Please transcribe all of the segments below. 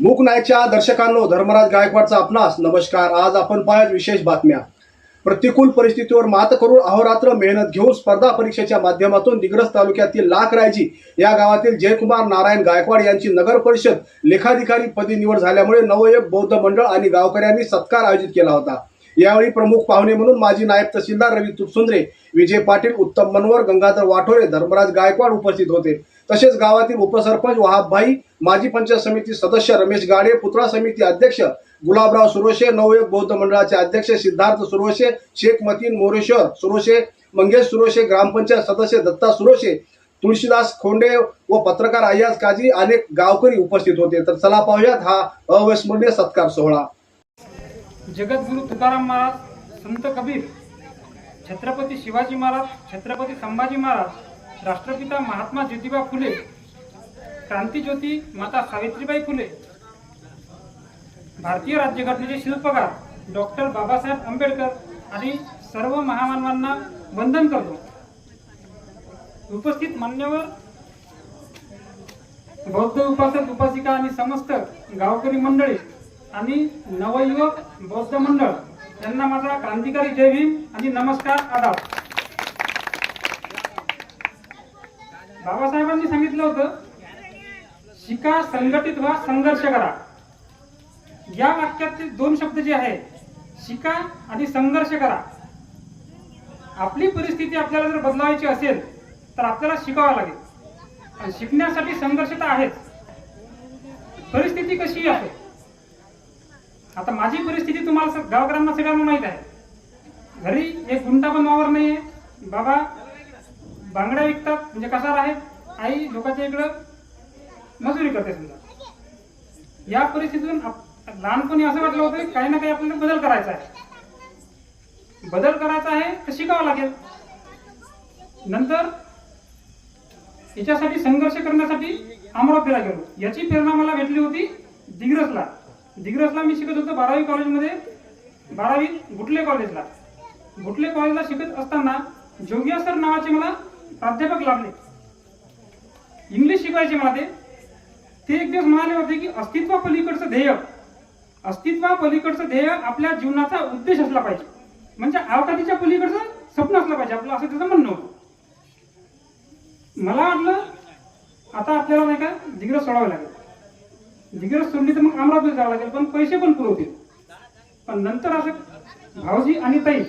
मूक नायकच्या दर्शकांनो धर्मराज गायकवाडचा आपणास नमस्कार. आज आपण पाहत विशेष बातम्या. प्रतिकूल परिस्थितीवर मात करून अहोरात्र मेहनत घेऊन स्पर्धा परीक्षेच्या माध्यमातून दिग्रस तालुक्यातील लाखरायजी या गावातील जयकुमार नारायण गायकवाड यांची नगर परिषद लेखाधिकारी पदी निवड झाल्यामुळे नवयक बौद्ध मंडळ आणि गावकऱ्यांनी सत्कार आयोजित केला होता. यावेळी प्रमुख पाहुणे म्हणून माजी नायब तहसीलदार रवी तुपसुंद्रे विजय पाटील उत्तम मनोहर गंगाधर वाठोरे धर्मराज गायकवाड उपस्थित होते. तसेच गावातील उपसरपंच वहाबभाई माजी पंचायत समिती सदस्य रमेश गाडे पुतळा समिती अध्यक्ष गुलाबराव सुरोशे नवयुग बौद्ध मंडळाचे अध्यक्ष सिद्धार्थ सुरोशे शेख मतीन मोरेश्वर सुरोशे मंगेश सुरोशे ग्रामपंचायत सदस्य दत्ता सुरोशे तुळशीदास खोंडे व पत्रकार अय्याज काजी अनेक गावकरी उपस्थित होते. तर चला पाहूयात हा अविस्मरणीय सत्कार सोहळा. जगद्गुरु तुकाराम महाराज संत कबीर छत्रपती शिवाजी महाराज छत्रपती संभाजी महाराज राष्ट्रपिता महात्मा ज्योतिबा फुले क्रांतीज्योती माता सावित्रीबाई फुले भारतीय राज्यघटनेचे शिल्पकार डॉक्टर बाबासाहेब आंबेडकर आणि सर्व महामानवांना वंदन करतो. उपस्थित मान्यवर बौद्ध उपासक उपासिका आणि समस्त गावकरी मंडळी आणि नवयुवक बौद्ध मंडळ यांना माझा क्रांतिकारी जय भीम आणि नमस्कार आदाब. बाबासाहेबांनी सांगितलं होतं शिका संघटित व्हा संघर्ष करा. या वाक्यातले दोन शब्द जे आहेत शिका आणि संघर्ष करा. आपली परिस्थिती आपल्याला जर बदलावायची असेल तर आपल्याला शिकावं लागेल. आणि शिकण्यासाठी संघर्ष तर आहेच. परिस्थिती कशी आहे? आता माझी परिस्थिती तुम्हाला गावकऱ्यांना सगळ्यांना माहीत आहे. घरी एक गुंटा पण वावर नाहीये. बाबा बांगड्या विकतात. म्हणजे कसार आहे आई लोकांच्या इकडं मजुरी करते समजा. या परिस्थितीतून लहानपणी असं वाटलं होतं की काही ना काही आपल्याला बदल करायचा आहे. बदल करायचा आहे तर शिकावं लागेल. नंतर याच्यासाठी संघर्ष करण्यासाठी अमरावतीला गेलो. याची प्रेरणा मला भेटली होती दिग्रसला. दिग्रसला मी शिकत होतो बारावी कॉलेजमध्ये. बारावी गुटले कॉलेजला. गुटले कॉलेजला शिकत असताना जोगिया सर नावाचे मला प्राध्यापक लाभले इंग्लिश शिकवायचे मला ते. ते एक दिवस म्हणाले होते की अस्तित्व पलीकडचं ध्येय. अस्तित्वा पलीकडचं ध्येय आपल्या जीवनाचा उद्देश असला पाहिजे. म्हणजे अवकातीच्या पलीकडचं स्वप्न असलं पाहिजे. आपलं असं त्याचं म्हणणं होतं. मला वाटलं आता आपल्याला नाही का दिग्रस सोडावं लागेल. दिग्रस सोडली तर मग अमरावती जावं लागेल पण पैसे पण पुरवतील. पण नंतर असं भाऊजी आणि ताई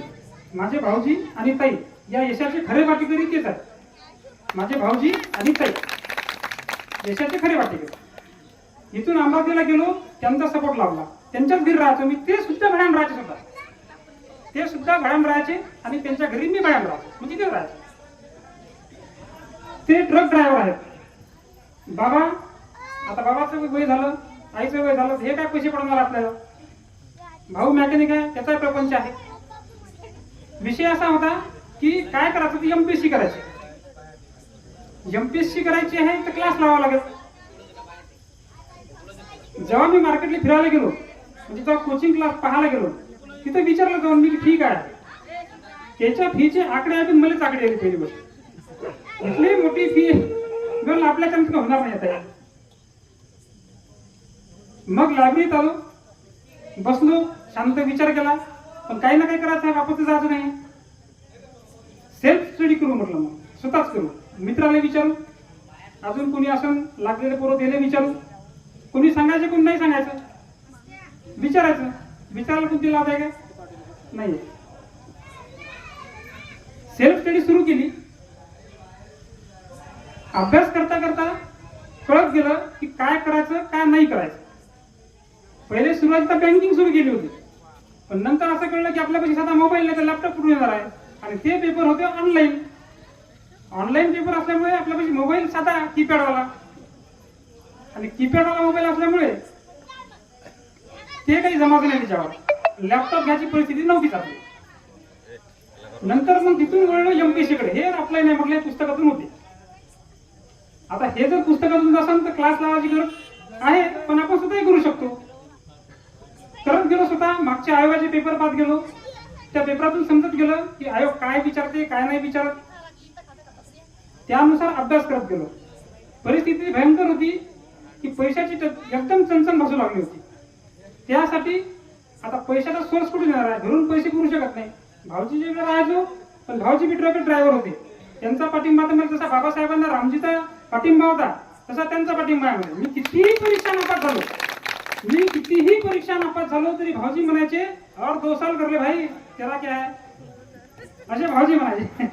माझे भाऊजी आणि ताई या यशाचे खरे वाटेकरी तेच आहे माझे भाऊजी आणि ताई देशाचे खरे वाटेकरी इथून अंबाजीला गेलो त्यांचा सपोर्ट लावला. त्यांच्याच घरी राहायचो मी. ते सुद्धा भयाम राहायचे सुद्धा. ते सुद्धा भाड्यान राहायचे आणि त्यांच्या घरी मी भाड्यान राहतो म्हणजे ते राहायचे. ते ट्रक ड्रायव्हर आहेत. बाबा आता बाबाचं वय झालं आईचं वय झालं हे काय पैसे पडणार आपल्याला? भाऊ मेकॅनिक आहे त्याचा प्रपंच आहे. विषय असा होता की काय करायचं ती एमपीएससी करायची. एमपीएससी करायची आहे तर क्लास लावावा लागेल. जेव्हा मी मार्केटला फिरायला गेलो म्हणजे तेव्हा कोचिंग क्लास पाहायला गेलो तिथं विचारलं जाऊन मी फी ठीक आहे. त्याच्या फीचे आकडे आहे मलाच आकडे आले पहिली गोष्ट इथली मोठी फी घेऊन आपल्याकडे होणार नाही आता. मग लायब्ररीत आलो. बसलो शांत विचार केला. पण काही ना काही करायचं आहे वापस जायचं नाही. सेल्फ स्टडी करू म्हटलं मग. स्वतःच करू. मित्राला विचारू? अजून कोणी असं लागलेले पोरं त्याला विचारू? कोणी सांगायचं कोणी नाही सांगायचं? विचारायचं. विचारायला कोणती लाभ आहे का? नाही. सेल्फ स्टडी सुरू केली. अभ्यास करता करता कळत गेलं की काय करायचं काय नाही करायचं. पहिले सुरुवातीला बँकिंग सुरू केली होती. पण नंतर असं कळलं की आपल्यापाशी साधा मोबाईल नाही तर लॅपटॉप कुठून येणार आहे? आणि ते पेपर होते ऑनलाईन ऑनलाईन पेपर असल्यामुळे आपल्यापाशी मोबाईल साधा कीपॅडवाला आणि कीपॅडवाला मोबाईल असल्यामुळे ते काही जमा नाही त्याच्यावर लॅपटॉप घ्यायची परिस्थिती नव्हतीच आपली नंतर मग तिथून वळलो एमपीसी कडे. हे ऑफलाईन नाही म्हटलं पुस्तकातून होते. आता हे जर पुस्तकातून असेल तर क्लास लावायची गरज आहे पण आपण स्वतःही करू शकतो. करत गेलो स्वतः मागच्या आयोगाचे पेपर पाहत गेलो. त्या पेपरातून समजत गेलं की आयोग काय विचारते काय नाही विचारत. त्यानुसार अभ्यास करत गेलो. परिस्थिती भयंकर होती की पैशाची एकदम चणचण भासू लागली होती. त्यासाठी आता पैशाचा सोर्स कुठून येणार आहे? घरून पैसे करू शकत नाही. भाऊजी जे राहायचो पण भाऊजी बी ट्रक ड्रायव्हर होते. त्यांचा पाठिंबा तर मला जसा बाबासाहेबांना रामजीचा पाठिंबा होता तसा त्यांचा पाठिंबा आहे मी कितीही परीक्षा नापास झालो मी कितीही परीक्षा नापास झालो तरी भाऊजी म्हणायचे और दो साल करले भाई त्याला क्या असे भाऊजी म्हणायचे.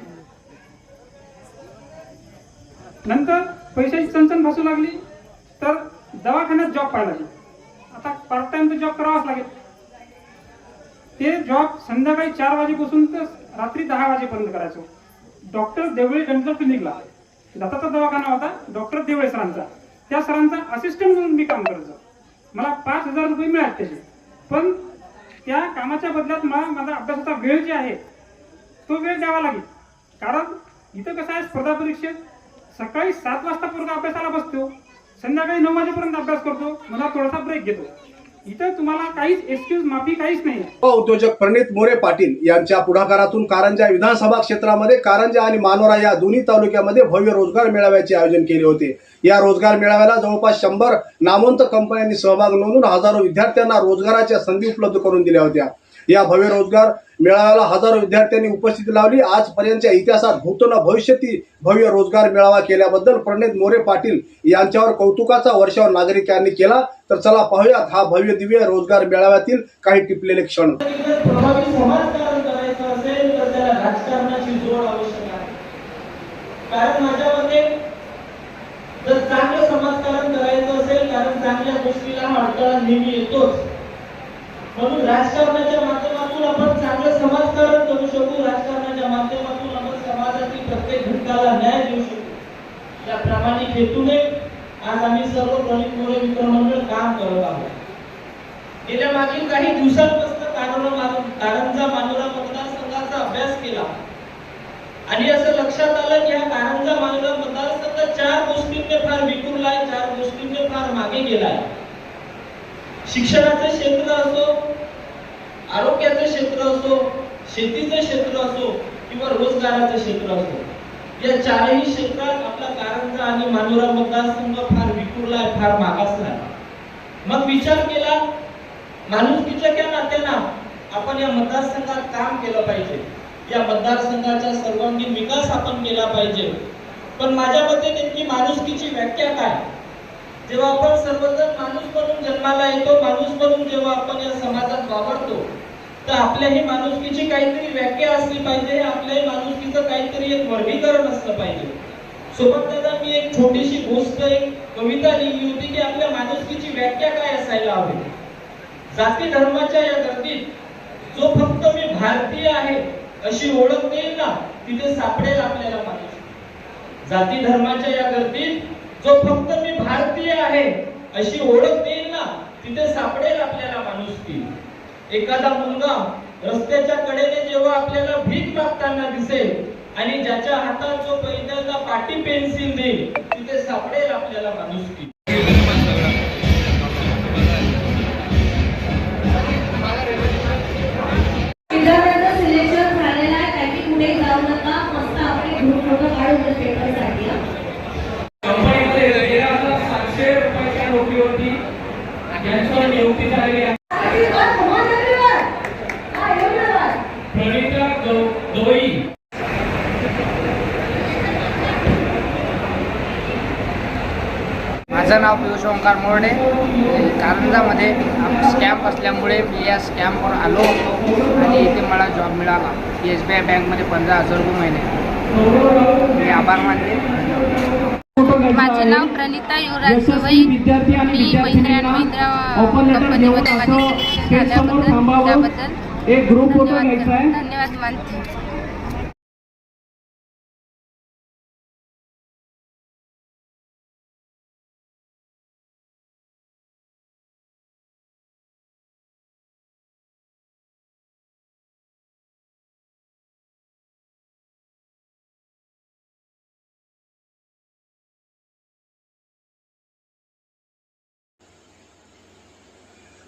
नंतर पैशाची चणचण भासू लागली तर दवाखान्यात जॉब पाहायला लागली. आता पार्ट टाइम तर जॉब करावाच लागेल. ते जॉब संध्याकाळी चार वाजेपासून तर रात्री दहा वाजेपर्यंत करायचो. डॉक्टर देवळे डेंटल क्लिनिकला दाताचा दवाखाना होता डॉक्टर देवळे सरांचा. त्या सरांचा असिस्टंट म्हणून मी काम करायचो मला पाच हजार रुपये मिळाले त्याचे. पण त्या कामाच्या बदल्यात मला माझा अभ्यासाचा वेळ जे आहे तो वेळ द्यावा लागेल. कारण इथं कसं आहे स्पर्धा परीक्षेत सकाळी सात वाजतापर्यंत अभ्यासाला बसतो संध्याकाळी नऊ वाजेपर्यंत अभ्यास करतो मला थोडासा ब्रेक घेतो. इथं तुम्हाला काहीच एक्सक्यूज माफी काहीच नाही उद्योजक प्रणित मोरे पाटील यांच्या पुढाकारातून कारंजा विधानसभा क्षेत्रामध्ये कारंजा आणि मानोरा या दोन्ही तालुक्यामध्ये भव्य रोजगार मेळाव्याचे आयोजन केले होते. या रोजगार मेळाव्याला जवळपास शंभर नामवंत कंपन्यांनी सहभाग नोंदून हजारो विद्यार्थ्यांना रोजगाराच्या संधी उपलब्ध करून दिल्या होत्या. या भव्य रोजगार मेळाव्याला हजारो विद्यार्थ्यांनी उपस्थिती लावली. आजपर्यंतच्या इतिहासात भूतो न भविष्यती भव्य रोजगार मेळावा केल्याबद्दल प्रणित मोरे पाटील यांच्यावर कौतुकाचा वर्षावर नागरिकांनी केला. तर चला पाहूयात हा भव्य दिव्य रोजगार मेळाव्यातील काही टिपलेले क्षण. कारण माझ्या मते जर चांगलं समाजकारण करायचं असेल कारण चांगल्या गोष्टीला हा अडथळा नेहमी येतोच. म्हणून राजकारणाच्या माध्यमातून माध्यमातून आपण चांगलं समाजकारण करू शकू राजकारणाच्या माध्यमातून आपण समाजातील प्रत्येक घटकाला न्याय देऊ शकू. त्या प्रामाणिक हेतूने आज आम्ही सर्व प्रणित मोरे मित्रमंडळ काम करत आहोत. गेल्या मागील काही दिवसांपासून कारंजा कारंजा मानोरा मतदारसंघाचा अभ्यास केला. आणि असं लक्षात आलं की हा कारंजा मानोरा मतदारसंघ चार गोष्टींनी फार विखुरलाय चार गोष्टींनी फार मागे गेलाय शिक्षणाचं क्षेत्र असो आरोग्याचं क्षेत्र असो शेतीचं क्षेत्र असो किंवा रोजगाराचं क्षेत्र असो या चारही क्षेत्रात आपला कारंजा आणि मानोरा मतदारसंघ फार विखुरलाय फार मागासलाय मग विचार केला माणुसकीच्या त्या नात्यानं आपण या मतदारसंघात काम केलं पाहिजे. या मतदारसंघाचा सर्वांगीण विकास आपण केला पाहिजे. पण माझ्या मते नेमकी माणुसकीची व्याख्या काय? जेव्हा आपण सर्वजण माणूस म्हणून जन्माला येतो माणूस म्हणून जेव्हा आपण या समाजात वावरतो तर आपल्याही माणुसकीची काहीतरी व्याख्या असली पाहिजे आपल्याही माणुसकीचं काहीतरी एक वर्गीकरण असलं पाहिजे. सोबत दादा मी एक छोटीशी गोष्ट एक कविता लिहिली होती की आपल्या माणुसकीची व्याख्या काय असायला हवी? जाती धर्माच्या या गर्दीत जो फक्त मी भारतीय आहे अशी ओळख देईल ना तिथे सापडेल आपल्याला माणूस जाती धर्माच्या या गर्दीत जो फक्त मी भारतीय आहे अशी ओळख देईल ना तिथे सापडेल आपल्याला माणूस माणुसकी. एखादा मुलगा रस्त्याच्या कडेने जेव्हा आपल्याला भीक मागताना दिसेल आणि ज्याच्या हातात जो पहिल्यांदा पाटी पेन्सिल देईल तिथे सापडेल आपल्याला माणुसकी. ओंकार मोरडे कारंजामध्ये स्कॅम्प असल्यामुळे मी या स्कॅम्पवर आलो होतो आणि इथे मला जॉब मिळाला. एस बी आय बँकमध्ये पंधरा हजार रुपये महिने. मी आभार मानते. धन्यवाद माझे नाव प्रणिता युवराज गवई मी महिंद्रा अँड महिंद्रा कंपनीमध्ये माझे सिलेक्शन झाल्याबद्दल त्याबद्दल एक ग्रुप फोटो धन्यवाद. धन्यवाद मानते.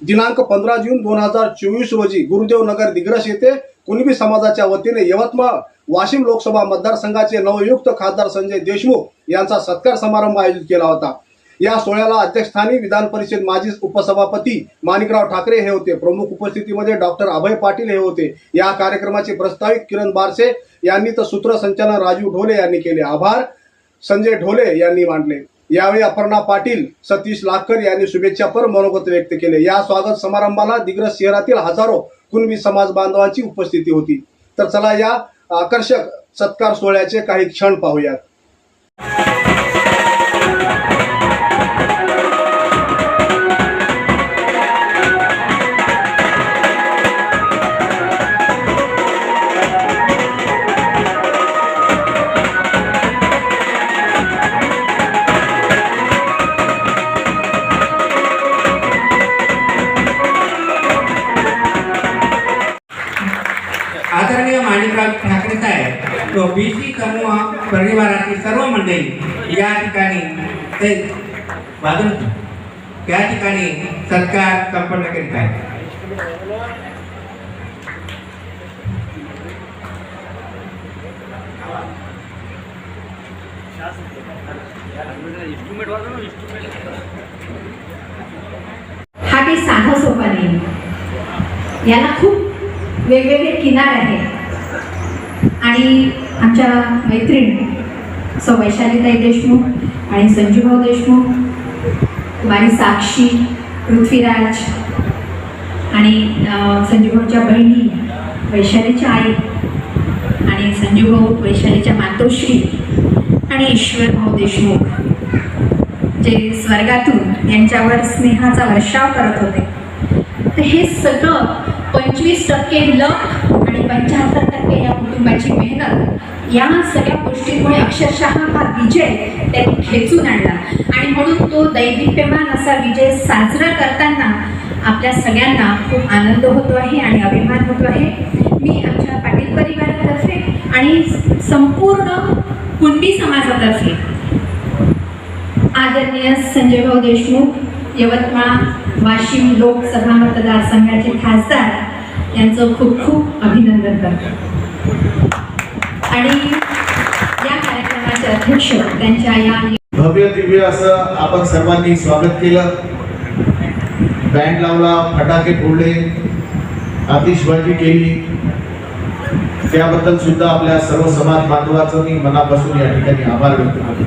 दिनांक पंधरा जून दोन हजार चोवीस रोजी गुरुदेव नगर दिग्रस येथे कुणबी समाजाच्या वतीने यवतमाळ वाशिम लोकसभा मतदारसंघाचे नवयुक्त खासदार संजय देशमुख यांचा सत्कार समारंभ आयोजित केला होता. या सोहळ्याला अध्यक्षस्थानी विधान परिषद माजी उपसभापती माणिकराव ठाकरे हे होते. प्रमुख उपस्थितीमध्ये डॉक्टर अभय पाटील हे होते. या कार्यक्रमाचे प्रस्तावित किरण बारसे यांनी तर सूत्रसंचालन राजू ढोले यांनी केले. आभार. संजय ढोले यांनी मांडले यावेळी अपर्णा पाटील सतीश लाखकर यांनी शुभेच्छापर मनोगत व्यक्त केले. या स्वागत समारंभाला दिग्रस शहरातील हजारो कुणबी समाज बांधवांची उपस्थिती होती. तर चला या आकर्षक सत्कार सोहळ्याचे काही क्षण पाहूयात. आदरणीय माणिकराव ठाकरे साहेब व बी सी समूह परिवारातील सर्व मंडळी या ठिकाणी ते वादन त्या ठिकाणी सत्कार संपन्न करीत आहेत हा काही साधा सोपा नाही याला खूप वेगवेगळे किनार आहेत. आणि आमच्या मैत्रीण सौ वैशालीताई देशमुख आणि संजूभाऊ देशमुख माझी साक्षी पृथ्वीराज आणि संजूभाऊच्या बहिणी वैशालीच्या आई आणि संजूभाऊ वैशालीच्या मातोश्री आणि ईश्वरभाऊ देशमुख जे स्वर्गातून यांच्यावर स्नेहाचा वर्षाव करत होते. तर हे सगळं पंचवीस टक्के लक आणि पंच्याहत्तर टक्के या कुटुंबाची मेहनत या सगळ्या गोष्टींमुळे अक्षरशः हा विजय त्यांनी खेचून आणला. आणि म्हणून तो दैदिप्यमान असा विजय साजरा करताना आपल्या सगळ्यांना खूप आनंद होतो आहे आणि अभिमान होतो आहे. मी आमच्या पाटील परिवारातर्फे आणि संपूर्ण कुणबी समाजातर्फे आदरणीय संजयभाऊ देशमुख यवतमाळ वाशिम लोकसभा मतदारसंघाचे खासदार यांचं खूप खूप अभिनंदन करतो. आणि या कार्यक्रमाचे अध्यक्ष त्यांच्या या भव्य दिव्य असं आपण सर्वांनी स्वागत केलं. बँड लावला फटाके फोडले आतिषबाजी केली. त्याबद्दल सुद्धा आपल्या सर्व समाज बांधवाचं मी मनापासून या ठिकाणी आभार व्यक्त करतो.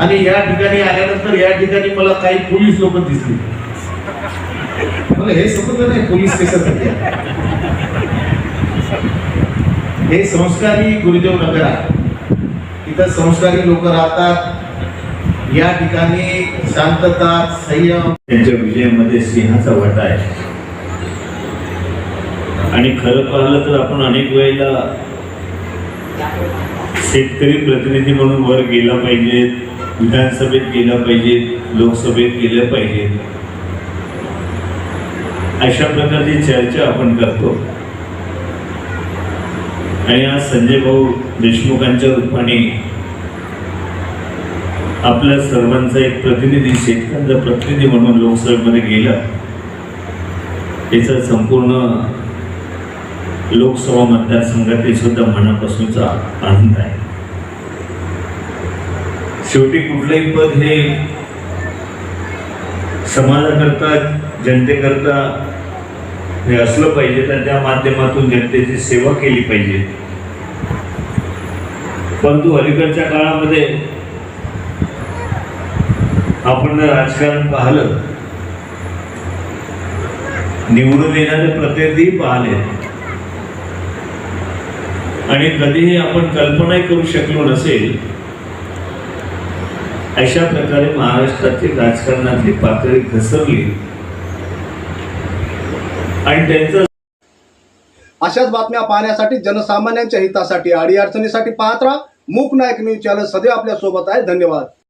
आणि या ठिकाणी आल्यानंतर या ठिकाणी मला काही पोलीस लोक दिसली. मला हे समजलं नाही पोलीस कशासाठी आहे. हे संस्कारी गुरुदेव नगर आहे. इथं संस्कारी लोक राहतात. या ठिकाणी शांतता संयम. त्यांच्या विजयामध्ये सिंहाचा वाटा आहे. आणि खरं पाहिलं तर आपण अनेक वेळेला शेतकरी प्रतिनिधी म्हणून वर गेला पाहिजे विधानसभेत गेलं पाहिजे लोकसभेत गेलं पाहिजे. अशा प्रकारची चर्चा आपण करतो. आणि आज संजय भाऊ देशमुखांच्या रूपाने आपल्या सर्वांचा एक प्रतिनिधी शेतकऱ्यांचा प्रतिनिधी म्हणून लोकसभेमध्ये गेला. याचा संपूर्ण लोकसभा मतदारसंघातील सुद्धा मनापासूनचा आनंद आहे. शेवटी कुठलंही पद हे समाजाकरता जनतेकरता हे असलं पाहिजे तर त्या माध्यमातून जनतेची सेवा केली पाहिजे. परंतु अलीकडच्या काळामध्ये आपण राजकारण पाहिलं निवडून येणारे प्रतिनिधी पाहिले. आणि कधीही आपण कल्पनाही करू शकलो नसेल अशा प्रकारे महाराष्ट्रातील राजकारणातली पातळी घसरली. आणि त्यांचं अशाच बातम्या पाहण्यासाठी जनसामान्यांच्या हितासाठी अडीअडचणीसाठी पाहत राहा. मूक नायक न्यूज चॅनल सदैव आपल्यासोबत आहे. धन्यवाद.